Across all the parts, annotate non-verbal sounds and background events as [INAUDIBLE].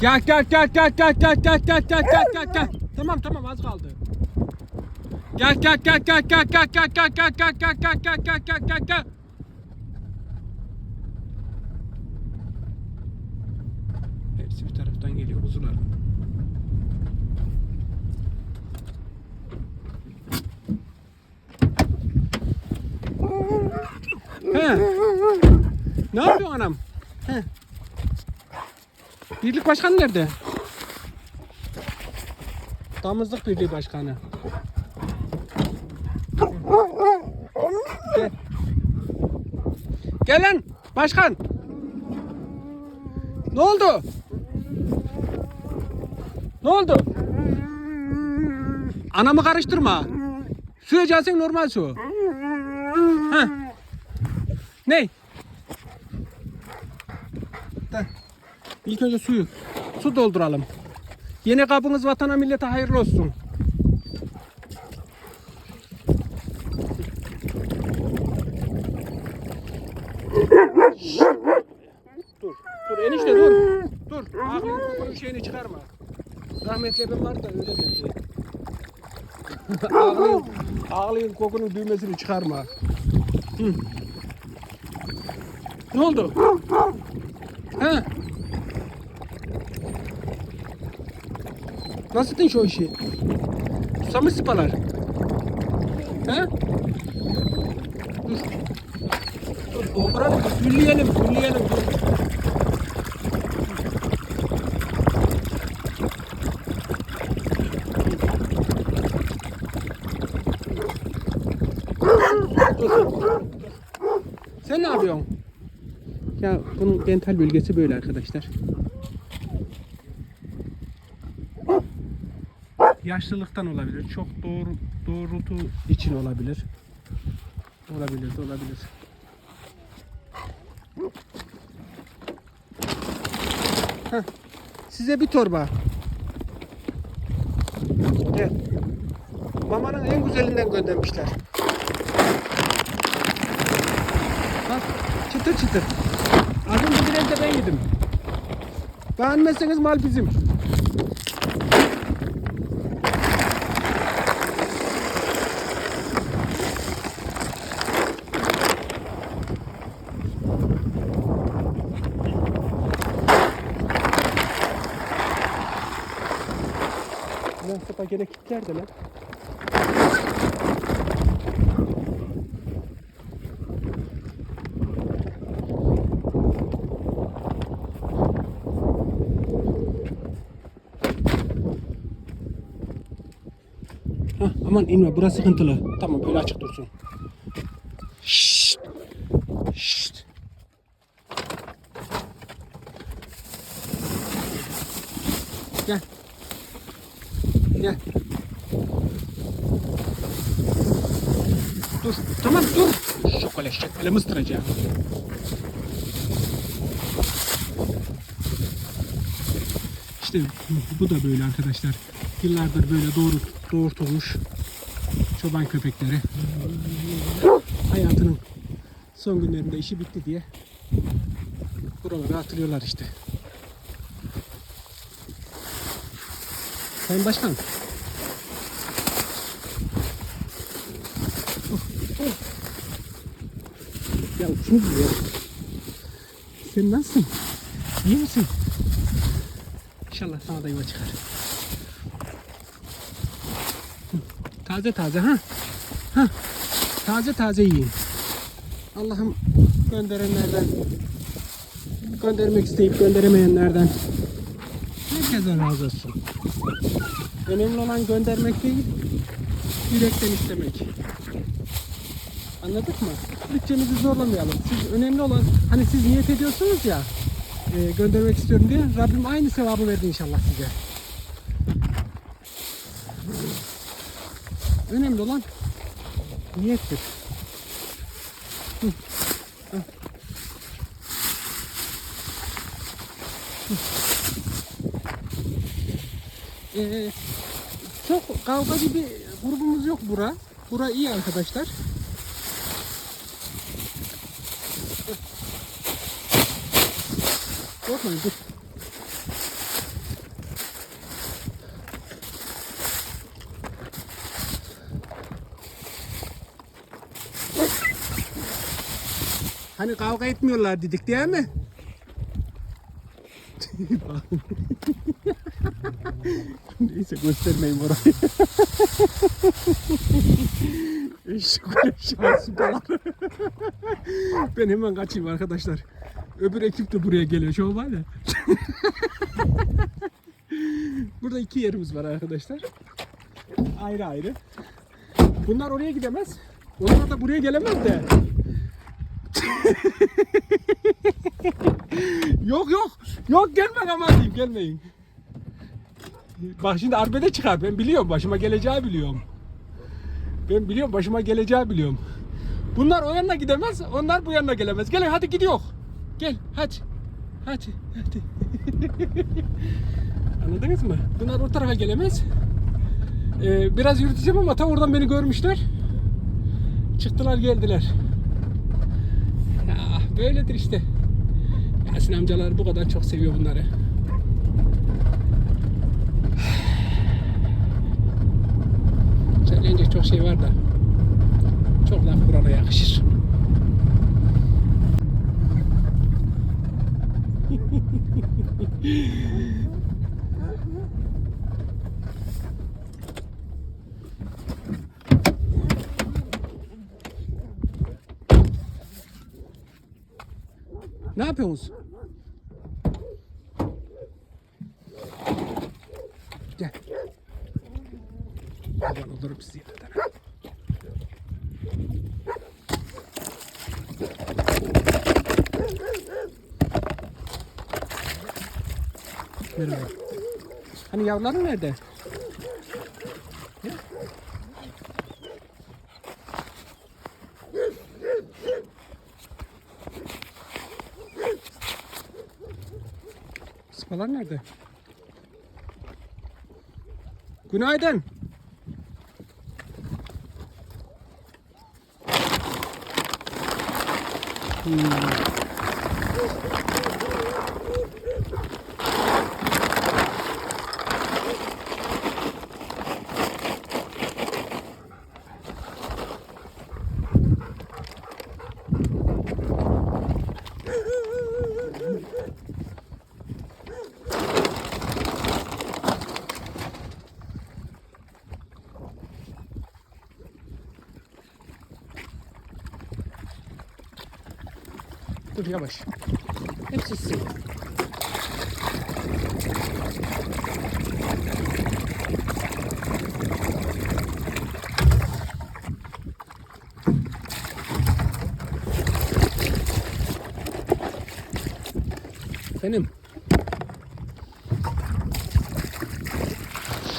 Gel gel gel gel gel gel gel gel gel gel gel gel. Tamam tamam az kaldı. Gel gel gel gel gel gel gel gel gel gel gel gel gel gel gel gel gel. Hepsi bir taraftan geliyor kuzular. He. Ne yapıyorsun anam? He. Birlik başkanı nerede? Damızlık Birliği Başkanı. Gel. Gel lan başkan. Ne oldu? Ne oldu? Anamı karıştırma. Su içersen normal su. Heh. Ne? İlk önce suyu. Su dolduralım. Yeni kabınız vatana millete hayırlı olsun. Dur, dur enişte dur. Dur, aklın kokunun şeyini çıkarma. Rahmetli ebem var da öyle dedi. ağlayın, ağlayın kokunun düğmesini çıkarma. Hı. Ne oldu? He? Nasıl ettin şu işi? Susamış sıpalar. He? Dur. Dur, dolduralım. Gülleyelim, gülleyelim. Dur. Sen ne yapıyorsun? Ya bunun dental bölgesi böyle arkadaşlar. Yaşlılıktan olabilir. Çok doğru doğrultu için olabilir. Olabilir olabilir. Heh, size bir torba. Gel. Mamanın en güzelinden göndermişler. Bak çıtır çıtır. Az önce biraz da ben yedim. Beğenmezseniz mal bizim. Sopa gene kilitler de lan. Hah, aman inme burası sıkıntılı. Tamam böyle açık dursun. Gel. Dur. Tamam dur. Şokole şokole mıstıracağım. İşte bu da böyle arkadaşlar. Yıllardır böyle doğru doğurtulmuş çoban köpekleri. Hayatının son günlerinde işi bitti diye buralara atılıyorlar işte. Sayın Başkan. Oh, oh. Ya buluyor. Sen nasılsın? İyi misin? İnşallah sana da yuva çıkar. Taze taze ha? Ha? Taze taze yiyin. Allah'ım gönderenlerden göndermek isteyip gönderemeyenlerden herkese razı olsun. Önemli olan göndermek değil, yürekten istemek. Anladık mı? Bütçemizi zorlamayalım. Siz önemli olan, hani siz niyet ediyorsunuz ya, e, göndermek istiyorum diye. Rabbim aynı sevabı verdi inşallah size. Önemli olan niyettir. Hı. Hı. Ee, çok kavga gibi grubumuz yok bura. Bura iyi arkadaşlar. Korkmayın dur. Hani kavga etmiyorlar dedik değil mi? [LAUGHS] Neyse göstermeyin burayı. Eşek falan. ben hemen kaçayım arkadaşlar. Öbür ekip de buraya geliyor. Ya. Burada iki yerimiz var arkadaşlar. Ayrı ayrı. Bunlar oraya gidemez. Onlar da buraya gelemez de. yok yok. Yok gelme aman diyeyim gelmeyin. Bak şimdi arbede çıkar. Ben biliyorum başıma geleceği biliyorum. Ben biliyorum başıma geleceği biliyorum. Bunlar o yanına gidemez, onlar bu yanına gelemez. Gelin hadi gidiyor. Gel hadi. Hadi hadi. [LAUGHS] Anladınız mı? Bunlar o tarafa gelemez. Ee, biraz yürüteceğim ama tam oradan beni görmüşler. Çıktılar geldiler. Ya böyledir işte. Yasin amcalar bu kadar çok seviyor bunları. Söyleyecek çok şey var da çok laf Kur'an'a yakışır. [LAUGHS] Ne yapıyorsunuz? Merhaba. Hani yavruların nerede? Sıpalar nerede? Günaydın. Hmm. Dur yavaş. Hepsi sizin. Benim.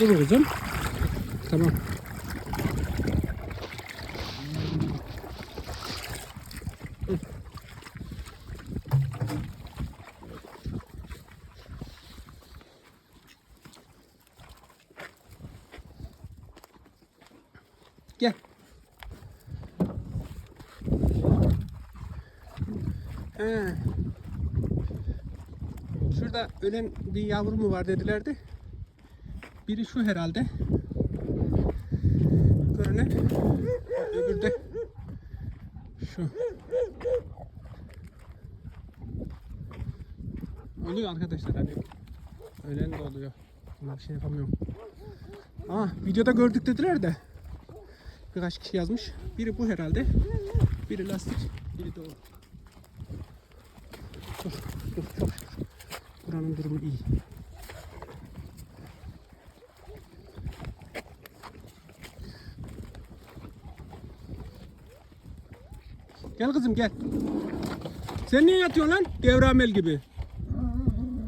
Dur kızım. Tamam. Gel. He. Şurada ölen bir yavru mu var dedilerdi. Biri şu herhalde. Görünen. Öbürü de şu. Oluyor arkadaşlar hani. Ölen de oluyor. Buna bir şey yapamıyorum. Aa videoda gördük dediler de. Birkaç kişi yazmış. Biri bu herhalde. Biri lastik, biri de o. Dur, çok şükür. Buranın durumu iyi. Gel kızım gel. Sen niye yatıyorsun lan? Devramel gibi.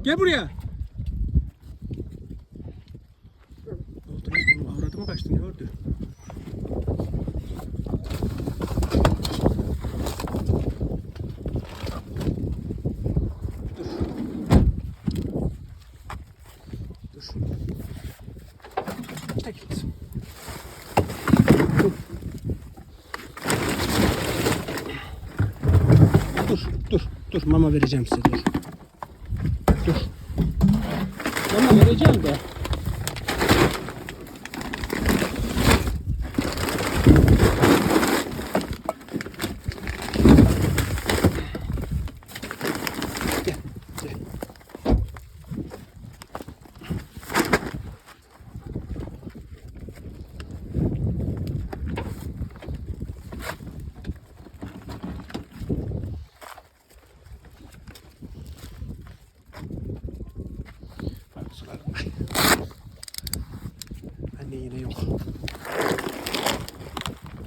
Gel buraya. Oldu lan, avradıma kaçtı ne ördü? Dur, dur, dur. Mama vereceğim size, dur. Dur. Mama vereceğim de.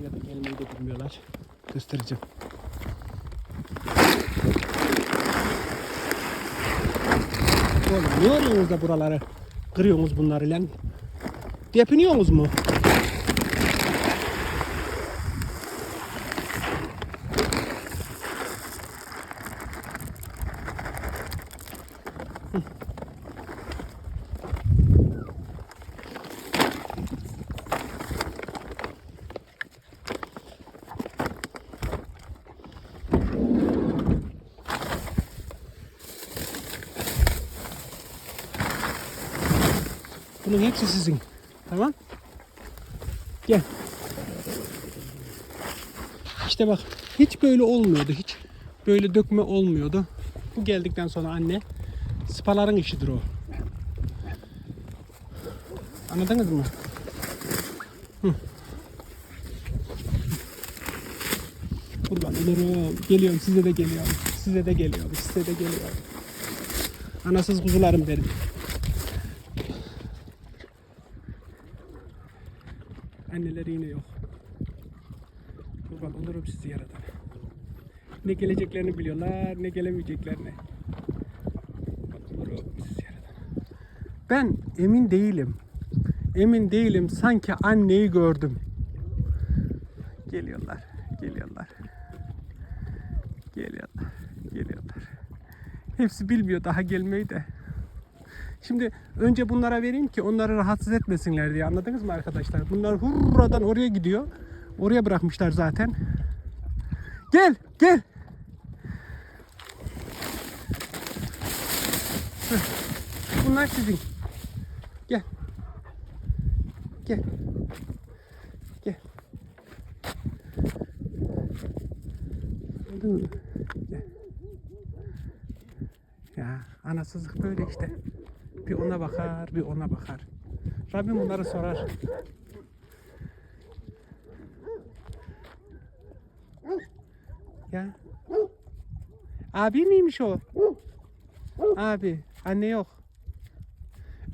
Ya da gelmeyi de bilmiyorlar. Göstereceğim. Oğlum ne arıyorsunuz da buraları kırıyorsunuz bunları lan? Depiniyorsunuz mu? Bunun hepsi sizin. Tamam? Gel. İşte bak hiç böyle olmuyordu. Hiç böyle dökme olmuyordu. Bu geldikten sonra anne spaların işidir o. Anladınız mı? Hı. Kurban olurum. Geliyorum size de geliyorum. Size de geliyorum. Size de geliyorum. Anasız kuzularım benim. Anneleri yine yok. Kurban olurum sizi yaratan. Ne geleceklerini biliyorlar, ne gelemeyeceklerini. Olurum. Ben emin değilim. Emin değilim. Sanki anneyi gördüm. Geliyorlar, geliyorlar. Geliyorlar, geliyorlar. Hepsi bilmiyor daha gelmeyi de. Şimdi önce bunlara vereyim ki onları rahatsız etmesinler diye anladınız mı arkadaşlar? Bunlar hurradan oraya gidiyor. Oraya bırakmışlar zaten. Gel gel. Bunlar sizin. Gel. Gel. Gel. Ya anasızlık böyle işte. Bir ona bakar, bir ona bakar. Rabbim onları sorar. Ya. Abi miymiş o? Abi, anne yok.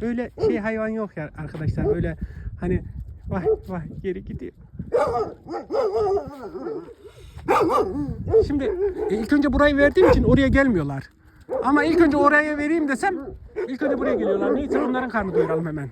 Öyle şey hayvan yok ya arkadaşlar. Öyle hani vay vay geri gidiyor. Şimdi ilk önce burayı verdiğim için oraya gelmiyorlar. Ama ilk önce oraya vereyim desem ilk önce buraya geliyorlar. Neyse onların karnı doyuralım hemen.